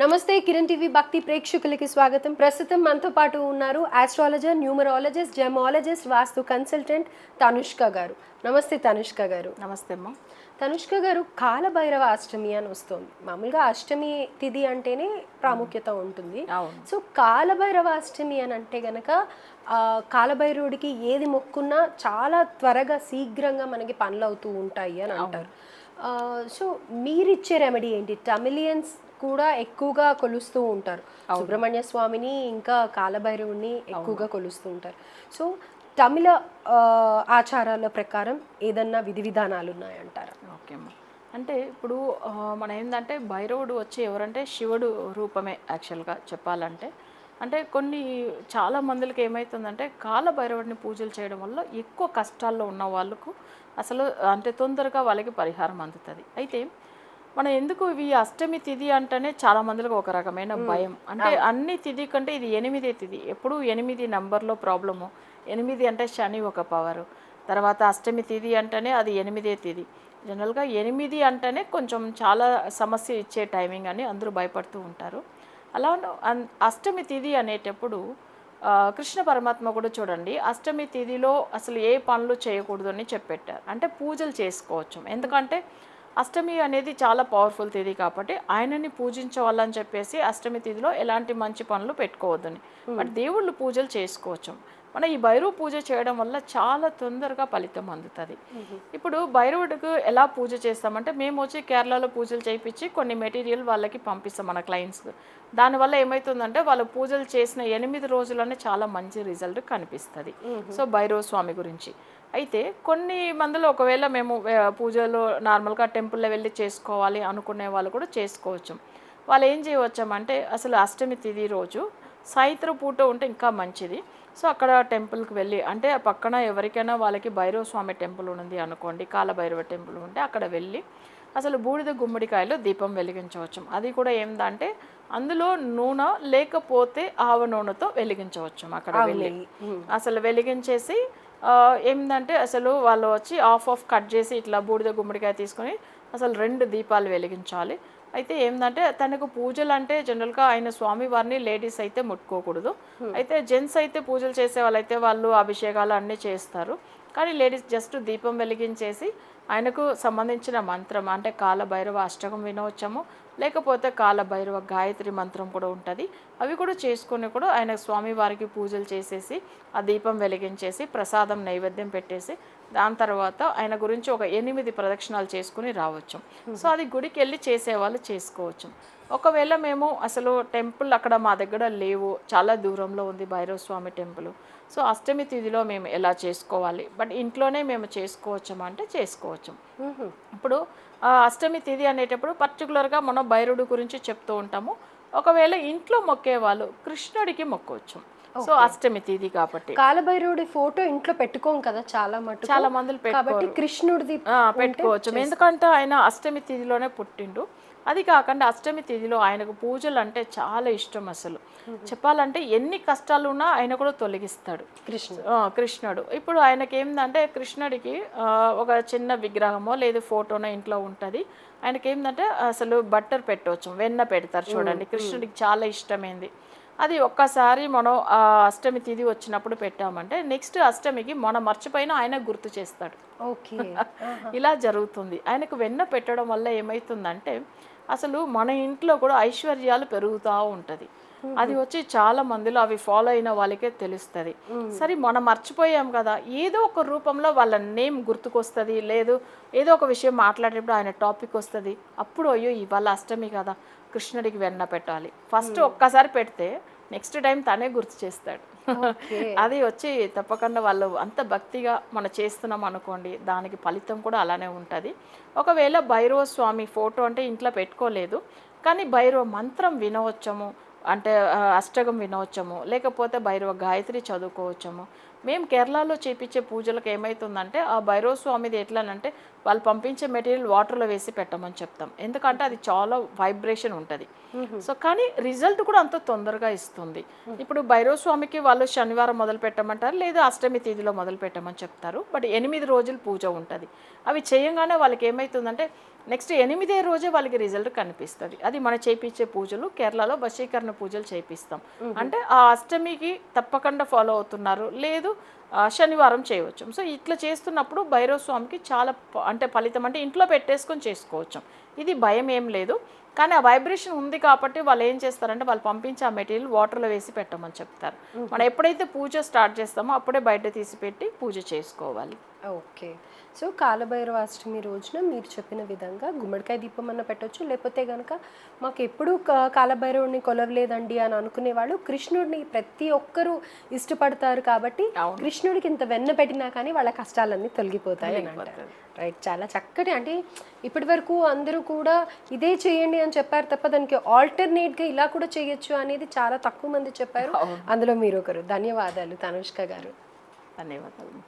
నమస్తే కిరణ్ టీవీ భక్తి ప్రేక్షకులకి స్వాగతం. ప్రస్తుతం మనతో పాటు ఉన్నారు astrologer numerologist gemologist vastu consultant Tanushka garu. నమస్తే తనుష్క గారు. నమస్తే అమ్మ. తనుష్క గారు కాలభైరవ అష్టమి అని వస్తుంది. మామూలుగా అష్టమి తిథి అంటేనే ప్రాముఖ్యత ఉంటుంది. సో కాలభైరవ అష్టమి అని అంటే గనక కాలభైరవుడికి ఏది మొక్కున్నా చాలా త్వరగా శీఘ్రంగా మనకి పనులు అవుతూ ఉంటాయి అని అంటారు. సో మీరిచ్చే రెమెడీ ఏంటి? టమిలియన్స్ కూడా ఎక్కువగా కొలుస్తూ ఉంటారు. సుబ్రహ్మణ్య స్వామిని ఇంకా కాలభైరవుని ఎక్కువగా కొలుస్తూ ఉంటారు. సో తమిళ ఆచారాల ప్రకారం ఏదన్నా విధి విధానాలు ఉన్నాయంటారా ఓకే అమ్మ. అంటే ఇప్పుడు మన ఏంటంటే భైరవుడు వచ్చి ఎవరంటే శివుడు రూపమే యాక్చువల్గా చెప్పాలంటే. అంటే కొన్ని చాలా మందికి ఏమవుతుందంటే కాల భైరవుడిని పూజలు చేయడం వల్ల ఎక్కువ కష్టాల్లో ఉన్న వాళ్ళకు అసలు అంటే తొందరగా వాళ్ళకి పరిహారం అందుతుంది. అయితే మనం ఎందుకు ఇవి అష్టమి తిథి అంటేనే చాలా మందికి ఒక రకమైన భయం. అంటే అన్ని తిథి కంటే ఇది ఎనిమిదే తిథి ఎప్పుడు ఎనిమిది నంబర్లో ప్రాబ్లము. ఎనిమిది అంటే శని ఒక పవరు. తర్వాత అష్టమి తిథి అంటేనే అది ఎనిమిదే తిథి జనరల్గా ఎనిమిది అంటేనే కొంచెం చాలా సమస్య ఇచ్చే టైమింగ్ అని అందరూ భయపడుతూ ఉంటారు. అలా అన్- అష్టమి తిథి అనేటప్పుడు కృష్ణ పరమాత్మ కూడా చూడండి అష్టమి తిథిలో అసలు ఏ పనులు చేయకూడదు అని చెప్పెట్టారు. అంటే పూజలు చేసుకోవచ్చు. ఎందుకంటే అష్టమి అనేది చాలా పవర్ఫుల్ తిథి కాబట్టి ఆయనని పూజించవాలని చెప్పేసి అష్టమి తిథిలో ఎలాంటి మంచి పనులు పెట్టుకోవద్దని. బట్ దేవుళ్ళు పూజలు చేసుకోవచ్చు. మన ఈ భైరవ పూజ చేయడం వల్ల చాలా తొందరగా ఫలితం అందుతుంది. ఇప్పుడు భైరవుడికి ఎలా పూజ చేస్తామంటే మేము వచ్చి కేరళలో పూజలు చేయించి కొన్ని మెటీరియల్ వాళ్ళకి పంపిస్తాం మన క్లయింట్స్కి దానివల్ల ఏమవుతుందంటే వాళ్ళు పూజలు చేసిన ఎనిమిది రోజుల్లోనే చాలా మంచి రిజల్ట్ కనిపిస్తుంది. సో భైరవ స్వామి గురించి. అయితే కొన్ని మందిలో ఒకవేళ మేము పూజలు నార్మల్గా టెంపుల్లో వెళ్ళి చేసుకోవాలి అనుకునే వాళ్ళు కూడా చేసుకోవచ్చు. వాళ్ళు ఏం చేయవచ్చామంటే అసలు అష్టమి తిథి రోజు సాయంత్రం పూట ఉంటే ఇంకా మంచిది. సో అక్కడ టెంపుల్కి వెళ్ళి అంటే ఆ పక్కన ఎవరికైనా వాళ్ళకి భైరవ స్వామి టెంపుల్ ఉంది అనుకోండి కాలభైరవ టెంపుల్ ఉంటే అక్కడ వెళ్ళి అసలు బూడిద గుమ్మడికాయలో దీపం వెలిగించవచ్చు. అది కూడా ఏందంటే అందులో నూనె లేకపోతే ఆవ నూనెతో వెలిగించవచ్చు అక్కడ వెళ్ళి. అసలు వెలిగించేసి ఆ, ఏందంటే అసలు వాళ్ళు వచ్చి ఆఫ్ ఆఫ్ కట్ చేసి ఇట్లా బూడిద గుమ్మడికాయ తీసుకొని అసలు రెండు దీపాలు వెలిగించాలి. అయితే ఏంటంటే తనకు పూజలు అంటే జనరల్గా ఆయన స్వామి వారిని లేడీస్ అయితే ముట్టుకోకూడదు. అయితే జెంట్స్ అయితే పూజలు చేసే వాళ్ళైతే వాళ్ళు అభిషేకాలు అన్నీ చేస్తారు. కానీ లేడీస్ జస్ట్ దీపం వెలిగించేసి ఆయనకు సంబంధించిన మంత్రం అంటే కాలభైరవ అష్టకం వినవచ్చము లేకపోతే కాలభైరవ గాయత్రి మంత్రం కూడా ఉంటుంది. అవి కూడా చేసుకొని కూడా ఆయన స్వామి వారికి పూజలు చేసేసి ఆ దీపం వెలిగించేసి ప్రసాదం నైవేద్యం పెట్టేసి దాని తర్వాత ఆయన గురించి ఒక ఎనిమిది ప్రదక్షిణాలు చేసుకుని రావచ్చు. సో అది గుడికి వెళ్ళి చేసేవాళ్ళు చేసుకోవచ్చు. ఒకవేళ మేము అసలు టెంపుల్ అక్కడ మా దగ్గర లేవు చాలా దూరంలో ఉంది భైరవ స్వామి టెంపుల్. సో అష్టమి తిథిలో మేము ఎలా చేసుకోవాలి? బట్ ఇంట్లోనే మేము చేసుకోవచ్చా అంటే చేసుకోవచ్చు. ఇప్పుడు అష్టమి తిథి అనేటప్పుడు పర్టికులర్గా మనం భైరవుడి గురించి చెప్తూ ఉంటాము. ఒకవేళ ఇంట్లో మొక్కే వాళ్ళు కృష్ణుడికి మొక్కవచ్చు. సో అష్టమి తిథి కాబట్టి. కాలభైరవుడి ఫోటో ఇంట్లో పెట్టుకోం కదా చాలా మటుకు. చాలా మందులు కాబట్టి కృష్ణుడిది పెట్టుకోవచ్చు. ఎందుకంటే ఆయన అష్టమి తిథిలోనే పుట్టిండు. అది కాకుండా అష్టమి తిథిలో ఆయనకు పూజలు అంటే చాలా ఇష్టం అసలు. చెప్పాలంటే ఎన్ని కష్టాలు ఉన్నా ఆయన కూడా తొలగిస్తాడు. కృష్ణుడు. కృష్ణుడు. ఇప్పుడు ఆయనకి ఏంటంటే కృష్ణుడికి ఒక చిన్న విగ్రహమో లేదు ఫోటోనో ఇంట్లో ఉంటుంది. ఆయనకి ఏంటంటే అసలు బట్టర్ పెట్టవచ్చు వెన్న పెడతారు చూడండి. కృష్ణుడికి చాలా ఇష్టమైంది. అది ఒక్కసారి మనం ఆ అష్టమి తిథి వచ్చినప్పుడు పెట్టామంటే నెక్స్ట్ అష్టమికి మనం మర్చిపోయినా ఆయన గుర్తు చేస్తాడు. ఓకే. ఇలా జరుగుతుంది. ఆయనకు వెన్న పెట్టడం వల్ల ఏమవుతుందంటే అసలు మన ఇంట్లో కూడా ఐశ్వర్యాలు పెరుగుతూ ఉంటుంది. అది వచ్చి చాలా మందిలో అవి ఫాలో అయిన వాళ్ళకే తెలుస్తుంది. సరే మనం మర్చిపోయాం కదా ఏదో ఒక రూపంలో వాళ్ళ నేమ్ గుర్తుకొస్తుంది లేదు ఏదో ఒక విషయం మాట్లాడేటప్పుడు ఆయన టాపిక్ వస్తుంది. అప్పుడు అయ్యో ఇవాళ అష్టమి కదా కృష్ణుడికి వెన్న పెట్టాలి. ఫస్ట్ ఒక్కసారి పెడితే నెక్స్ట్ టైం తనే గుర్తు చేస్తాడు. అది వచ్చి తప్పకుండా వాళ్ళు అంత భక్తిగా మనం చేస్తున్నాం అనుకోండి దానికి ఫలితం కూడా అలానే ఉంటుంది. ఒకవేళ భైరవ స్వామి ఫోటో అంటే ఇంట్లో పెట్టుకోలేదు కానీ భైరవ మంత్రం వినవచ్చము అంటే అష్టకం వినవచ్చము లేకపోతే భైరవ గాయత్రి చదువుకోవచ్చము. మేము కేరళలో చేపించే పూజలకు ఏమవుతుందంటే ఆ భైరవ స్వామిది ఎట్లానంటే వాళ్ళు పంపించే మెటీరియల్ వాటర్లో వేసి పెట్టమని చెప్తాం. ఎందుకంటే అది చాలా వైబ్రేషన్ ఉంటుంది. సో కానీ రిజల్ట్ కూడా అంత తొందరగా ఇస్తుంది. ఇప్పుడు భైరవ స్వామికి వాళ్ళు శనివారం మొదలు పెట్టమంటారు లేదా అష్టమి తేదీలో మొదలు పెట్టమని చెప్తారు. బట్ ఎనిమిది రోజులు పూజ ఉంటుంది. అవి చేయంగానే వాళ్ళకి ఏమవుతుందంటే నెక్స్ట్ ఎనిమిదే రోజే వాళ్ళకి రిజల్ట్ కనిపిస్తుంది. అది మన చేపించే పూజలు కేరళలో వశీకరణ పూజలు చేపిస్తాం. అంటే ఆ అష్టమికి తప్పకుండా ఫాలో అవుతున్నారు. లేదు శనివారం చేయవచ్చు. సో ఇట్లా చేస్తున్నప్పుడు భైరవ స్వామికి చాలా అంటే ఫలితం అంటే ఇంట్లో పెట్టేసుకొని చేసుకోవచ్చు. ఇది భయం ఏం లేదు. కానీ ఆ వైబ్రేషన్ ఉంది కాబట్టి వాళ్ళు ఏం చేస్తారంటే వాళ్ళు పంపించే ఆ మెటీరియల్ వాటర్లో వేసి పెట్టమని చెప్తారు. మనం ఎప్పుడైతే పూజ స్టార్ట్ చేస్తామో అప్పుడే బయట తీసి పెట్టి పూజ చేసుకోవాలి. ఓకే. సో కాలభైరవాష్టమి రోజున మీరు చెప్పిన విధంగా గుమ్మడికాయ దీపం అన్న పెట్టొచ్చు. లేకపోతే కనుక మాకు ఎప్పుడూ కాలభైరవుడిని కొలవలేదండి అని అనుకునే వాళ్ళు కృష్ణుడిని ప్రతి ఒక్కరూ ఇష్టపడతారు కాబట్టి కృష్ణుడికి ఇంత వెన్న పెట్టినా కానీ వాళ్ళ కష్టాలన్నీ తొలగిపోతాయి అని అంటారు. రైట్ చాలా చక్కటి అంటే ఇప్పటి వరకు అందరూ కూడా ఇదే చేయండి అని చెప్పారు తప్ప దానికి ఆల్టర్నేట్గా ఇలా కూడా చేయొచ్చు అనేది చాలా తక్కువ మంది చెప్పారు. అందులో మీరు ఒకరు. ధన్యవాదాలు తనుష్క గారు. ధన్యవాదాలు.